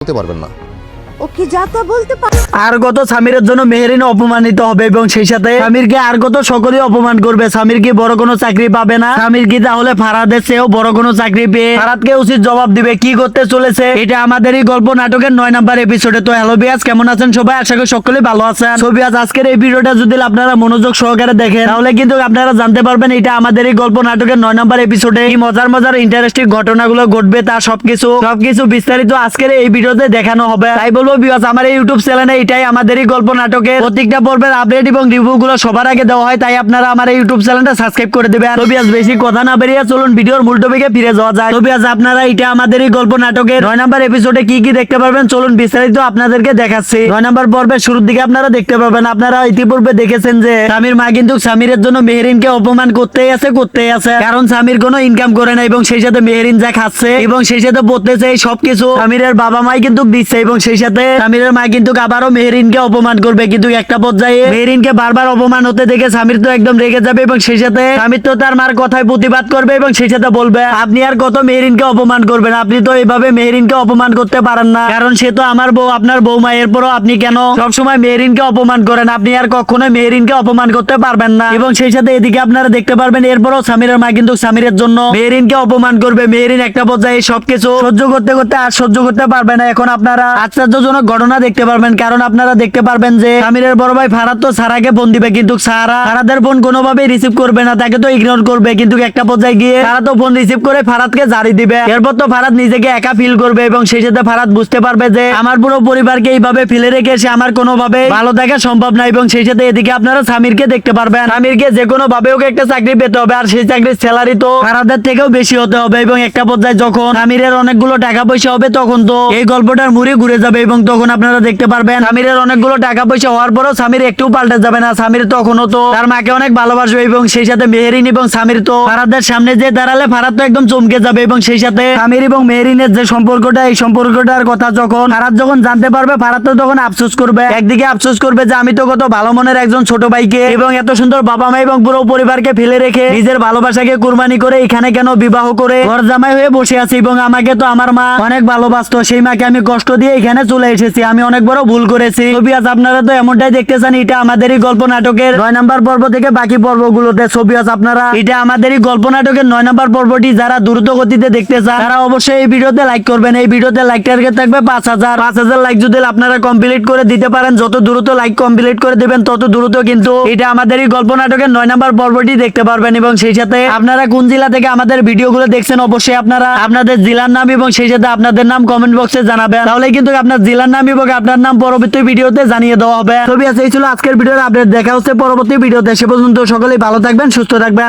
বলতে পারবেন না। ও কি যা তা বলতে পারে আর কত স্বামীর জন্য মেহেরিন অপমানিত হবে এবং সেই সাথে স্বামীরকে আর কত সকলেই অপমান করবে। স্বামীর কি বড় কোনো চাকরি পাবে না? স্বামীর কি তাহলে ফারাদের চেয়েও বড় কোনো চাকরি পেয়ে? ফারাদকে উচিত জবাব দিবে, কি করতে চলেছে? এটা আমাদেরই গল্প নাটকের নয় নাম্বার এপিসোডে তো হ্যালো বিয়াজ কেমন আছেন সবাই? আশা করি সকলেই ভালো আছেন। ছবি আজ আজকের এই ভিডিওটা যদি আপনারা মনোযোগ সহকারে দেখেন, তাহলে কিন্তু আপনারা জানতে পারবেন এটা আমাদেরই গল্প নাটকের নয় নাম্বার এপিসোডে কি মজার মজার ইন্টারেস্টিং ঘটনাগুলো ঘটবে তা সবকিছু সবকিছু বিস্তারিত আজকের এই ভিডিওতে দেখানো হবে। তাই বলব বিকজ আমার এই ইউটিউব চ্যানেলে এটাই আমাদেরই গল্প নাটকের প্রত্যেকটা পর্বের আপডেট এবং রিভিউ গুলো সবার আগে দেওয়া হয়, তাই আপনারা আমার এই ইউটিউব চ্যানেলটা সাবস্ক্রাইব করে দেবেন। তবে আজ বেশি কথা না বেরিয়ে চলুন ভিডিওর মূল টপিকে ফিরে যাওয়া যায় তবে আজ আপনারা এটা আমাদের এই গল্প নাটকের নয় নাম্বার এপিসোডে কি কি দেখতে পারবেন, চলুন বিস্তারিত আপনাদেরকে দেখাচ্ছি। নয় নাম্বার পর্বের শুরুর দিকে আপনারা দেখতে পারবেন আপনারা ইতিপূর্বে দেখেছেন যে, স্বামীর মা কিন্তু স্বামীরের জন্য মেহরিনকে অপমান করতেই আছে করতেই আছে। কারণ স্বামীর কোনো ইনকাম করে না এবং সেই সাথে মেহরিন যা খাচ্ছে এবং সেই সাথে পড়তেছে এই সবকিছু স্বামীরের বাবা মাই কিন্তু দিচ্ছে এবং সেই সাথে স্বামীরের মা কিন্তু আবারও মেহরিনকে অপমান করবে, কিন্তু একটা পর্যায়ে মেহরিনকে বারবার অপমান হতে দেখে স্বামীর তো একদম রেগে যাবে এবং সেই সাথে স্বামীর তো তার মার কথায় প্রতিবাদ করবে এবং সেই সাথে বলবে, আপনি আর কত মেহরিনকে অপমান করবেন? আপনি তো এইভাবে মেহরিনকে অপমান করতে পারেন না। কারণ সে তো আমার বউ, আপনার বৌমা এরপরও আপনি কেন সবসময় মেহরিনকে অপমান করেন? আপনি আর কখনো মেহরিনকে অপমান করতে পারবেন না। এবং সেই সাথে এদিকে আপনারা দেখতে পারবেন, এরপরও স্বামীরের মা কিন্তু স্বামীরের জন্য মেহরিনকে অপমান করবে। মেহরিন একটা পর্যায়ে সবকিছু সহ্য করতে করতে আর সহ্য করতে পারবে না। এখন আপনারা আশ্চর্যজনক ঘটনা দেখতে পারবেন, কারণ আপনারা দেখতে পারবেন যে স্বামীরের বড় ভাই ফারাদ তো সারাকে ফোন দিবে, কিন্তু সারা, ফারাদের ফোন কোনোভাবেই রিসিভ করবে না, তাকে তো ইগনোর করবে। কিন্তু একটা পর্যায়ে গিয়ে তারা তো ফোন রিসিভ করে ফারাদকে জারি দিবে। এরপর তো ফারাদ নিজেকে একা ফিল করবে এবং সেই সাথে ফারাদ বুঝতে পারবে যে আমার পুরো পরিবারকে এইভাবে ফেলে রেখে সে আমার কোনোভাবে ভালো থাকা সম্ভব না এবং সেই সাথে এদিকে আপনারা স্বামীরকে দেখতে পারবেন। স্বামীরকে যে কোনো ভাবে ওকে একটা চাকরি পেতে হবে, আর সেই চাকরির স্যালারি তো ফারাদের থেকেও বেশি হতে হবে এবং একটা পর্যায়ে যখন স্বামীরের অনেকগুলো টাকা পয়সা হবে, তখন তো এই গল্পটার মুড়ি ঘুরে যাবে এবং তখন আপনারা দেখতে পারবেন স্বামীরের অনেকগুলো টাকা পয়সা হওয়ার পরও স্বামীর একটু পাল্টে যাবে না। স্বামীর তখনও তো তার মাকে অনেক ভালোবাসবে এবং সেই সাথে মেহেরিন এবং স্বামীর তো ফারাদের সামনে যে দাঁড়ালে ফারাদ তো একদম চমকে যাবে এবং সেই সাথে স্বামীর এবং মেহেরিনের যে সম্পর্কটা, এই সম্পর্কটার কথা যখন ফারাদ যখন জানতে পারবে, ফারাদ তো তখন আফসোস করবে। একদিকে আফসোস করবে যে আমি তো কত ভালো মনের একজন ছোট ভাইকে এবং এত সুন্দর বাবা মা এবং পুরো পরিবারকে ফেলে রেখে নিজের ভালোবাসাকে কুরবানি করে এখানে কেন বিবাহ করে ঘর জামাই হয়ে বসে আছি এবং আমাকে তো আমার মা অনেক ভালোবাসতো। সেই মাকে আমি কষ্ট দিয়ে এখানে চলে এসেছি। আমি অনেক বড় ভুল করেছি। ছবি আজ আপনারা তো এমনটাই দেখতেছেন, এটা আমাদেরই গল্প নাটকের নয় নাম্বার পর্ব থেকে বাকি পর্বগুলোতে ছবি আজ আপনারা। এটা আমাদেরই গল্প নাটকের নয় নাম্বার পর্বটি যারা দ্রুত গতিতে দেখতে চান, তারা অবশ্যই এই ভিডিওতে লাইক করবেন। এই ভিডিওতে লাইক টার্গেট থাকবে পাঁচ হাজার। পাঁচ হাজার লাইক যদি আপনারা কমপ্লিট করে দিতে পারেন, যত দ্রুত লাইক কমপ্লিট করে দেবেন, তত দ্রুত কিন্তু এটা আমাদেরই গল্প নাটকের নয় নাম্বার পর্বটি দেখতে পারবেন এবং সেই সাথে আপনারা কোন জেলা থেকে আমাদের ভিডিওগুলো দেখছেন অবশ্যই আপনারা আপনাদের জেলার নাম এবং সেই সাথে আপনাদের নাম কমেন্ট বক্সে জানাবেন। তাহলে কিন্তু আপনার জেলার নাম এবং আপনার নাম পরবর্তী ভিডিওতে জানিয়ে দেওয়া হবে। ছবি আছে, এই ছিল আজকের ভিডিওর আপডেট। দেখা হচ্ছে পরবর্তী ভিডিওতে। সে পর্যন্ত সকলেই ভালো থাকবেন, সুস্থ থাকবেন।